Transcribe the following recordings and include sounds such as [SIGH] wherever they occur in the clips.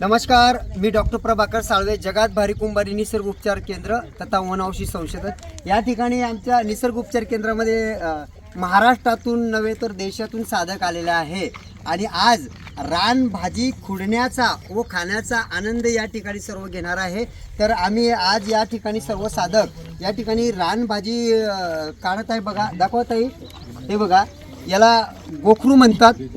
नमस्कार मी डॉक्टर प्रभाकर साळवे जगात भारी कुंभारी निसर्ग उपचार केंद्र तथा वनौषधी संशोधन. या ठिकाणी आमच्या निसर्ग उपचार केंद्रामध्ये महाराष्ट्रातून नव्हे तर देशातून साधक आलेला आहे. आणि आज रानभाजी खुडण्याचा व खाण्याचा आनंद या ठिकाणी सर्व घेणार आहे. तर आम्ही आज या ठिकाणी सर्व साधक या ठिकाणी रानभाजी काढत आहे बघा. दाखवत आहे हे बघा याला गोखरू म्हणतात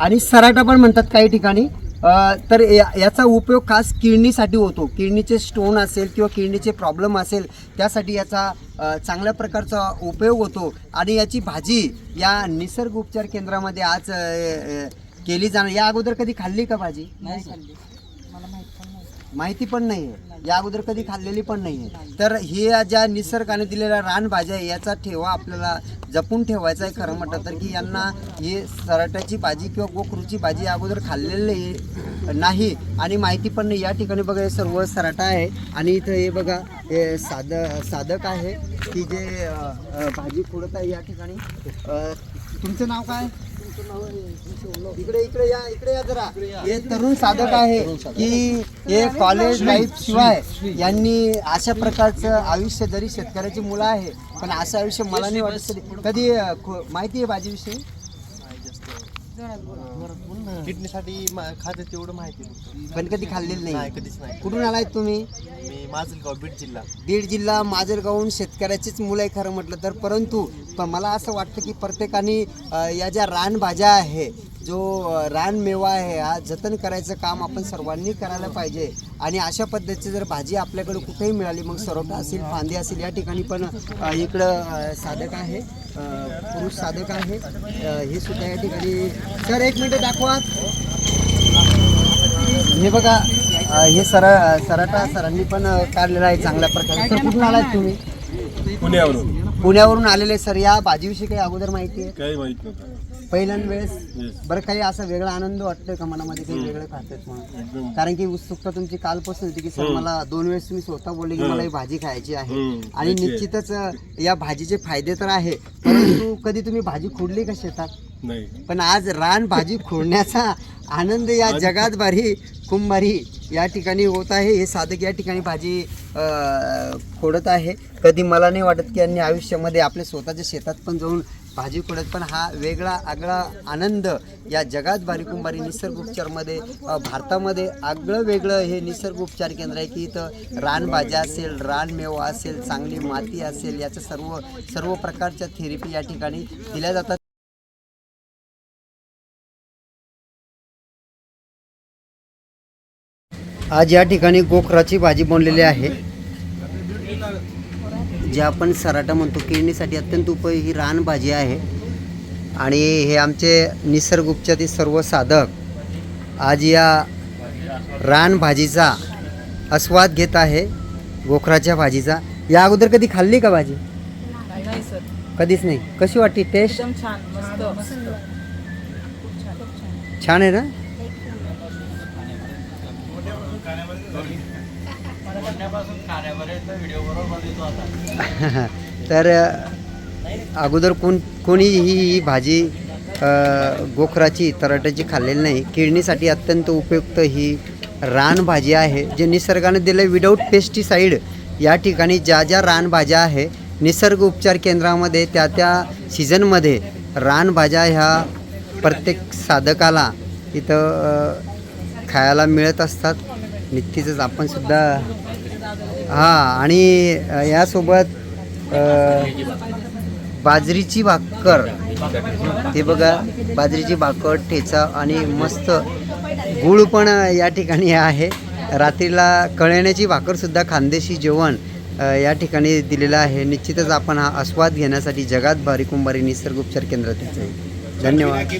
आणि सराटा पण म्हणतात काही ठिकाणी. तर या- याचा उपयोग खास किडनीसाठी होतो. किडनीचे स्टोन असेल किंवा किडनीचे प्रॉब्लेम असेल त्यासाठी याचा चांगल्या प्रकारचा उपयोग होतो. आणि याची भाजी या निसर्ग उपचार केंद्रामध्ये आज केली जाणार. या अगोदर कधी खाल्ली का भाजी? नाही खाल्ली मला माहीत पण नाही माहिती पण नाही आहे या अगोदर कधी खाल्लेली पण नाही आहे तर हे ज्या निसर्गाने दिलेल्या रानभाज्या आहे याचा ठेवा आपल्याला जपून ठेवायचा आहे खरं म्हटलं तर की यांना हे सराट्याची भाजी किंवा गोखरूची भाजी अगोदर खाल्लेली नाही आणि माहिती पण नाही. या ठिकाणी बघा हे सर्व सराटा आहे आणि इथं हे बघा हे साधं साधक आहे. की जे भाजी खुडत आहे या ठिकाणी. तुमचं नाव काय? इकडे इकडे या इकडे या जरा. हे तरुण साधक आहे की हे कॉलेज लाईफ शिवाय यांनी अशा प्रकारचं आयुष्य जरी शेतकऱ्याची मुलं आहे पण असं आयुष्य मला नाही वाटत तरी. कधी माहिती आहे भाजीविषयी किडनीसाठी खाते तेवढं माहिती. पण कधी खाल्लेलं नाही. नाही कधीच नाही. कुठून आलाय तुम्ही? मी माजलगाव बीड जिल्हा. बीड जिल्हा माजलगावहून शेतकऱ्याचीच मुलं आहे खरं म्हटलं तर. परंतु पण मला असं वाटतं की प्रत्येकाने या ज्या रानभाज्या आहे जो रानमेवा आहे हा जतन करायचं काम आपण सर्वांनी करायला पाहिजे. आणि अशा पद्धतीची जर भाजी आपल्याकडे कुठेही मिळाली मग सरोटा असेल फांदी असेल या ठिकाणी पण इकडं साधक आहे पुरुष साधक आहे. हे सुद्धा या ठिकाणी सर एक मिनिट दाखवा. हे बघा हे सर सराटा सरांनी पण काढलेला आहे चांगल्या प्रकारे. सर कुठून आलात तुम्ही? पुण्यावरून. पुण्यावरून आलेले सर या भाजीविषयी काही अगोदर माहिती आहे? काही माहीत नव्हतं. पहिल्यांदा वेळेस. बरं काही असा वेगळा आनंद वाटतोय का मनामध्ये काही वेगळं खातात म्हणून? एकदम. कारण की उत्सुकता तुमची कालपासून होती की सर मला दोन वेळेस तुम्ही स्वतः बोलले की मला ही भाजी खायची आहे. हम्म, आणि आहे. निश्चितच अ, या भाजीचे फायदे तर आहे परंतु कधी तुम्ही भाजी खोडली का शेतात? नाही. पण आज रान भाजी खोडण्याचा आनंद या जगात भारी कुंभारी. या ठिकाणी होत आहे. हे साधक या ठिकाणी भाजी खोडत आहे. कधी मला नाही वाटत की यांनी आयुष्यामध्ये आपल्या स्वतःच्या शेतात पण जाऊन भाजी खोडत पण हा वेगळा आगळा आनंद या जगात बारीकुंबारी निसर्ग उपचारमध्ये भारतामध्ये आगळं वेगळं हे निसर्ग उपचार केंद्र आहे की इथं रानभाज्या असेल रानमेवा असेल चांगली माती असेल याचं सर्व सर्व प्रकारच्या थेरपी या ठिकाणी दिल्या जातात. आज या ठिकाणी गोखराची भाजी बनलेली आहे. जे आपण सराटा म्हणतो किडनीसाठी अत्यंत उपयोगी रान भाजी आहे. आणि हे आमचे निसर्ग उपचारातील सर्व साधक आज या रान भाजीचा आस्वाद घेत आहे गोखराच्या भाजीचा. या अगोदर कधी खाल्ली का भाजी? कधीच नाही. कशी वाटते टेस्ट? छान आहे ना? [LAUGHS] तर अगोदर कोण कोणी ही भाजी गोखराची तराट्याची खाल्लेली नाही. किडनीसाठी अत्यंत उपयुक्त ही रानभाजी आहे जे निसर्गाने दिलं विदाऊट पेस्टिसाईड या ठिकाणी ज्या ज्या रानभाज्या आहे निसर्ग उपचार केंद्रामध्ये त्या त्या सीझनमध्ये रानभाज्या ह्या प्रत्येक साधकाला इथं खायला मिळत असतात. निश्चितच आपणसुद्धा हां आणि यासोबत बाजरीची भाकर. ते बघा बाजरीची भाकर ठेचा आणि मस्त गूळ पण या ठिकाणी आहे. रात्रीला कळण्याची भाकरसुद्धा खानदेशी जेवण या ठिकाणी दिलेलं आहे. निश्चितच आपण हा आस्वाद घेण्यासाठी जगात भारी कुंभारी निसर्ग उपचार केंद्रात आहे धन्यवाद.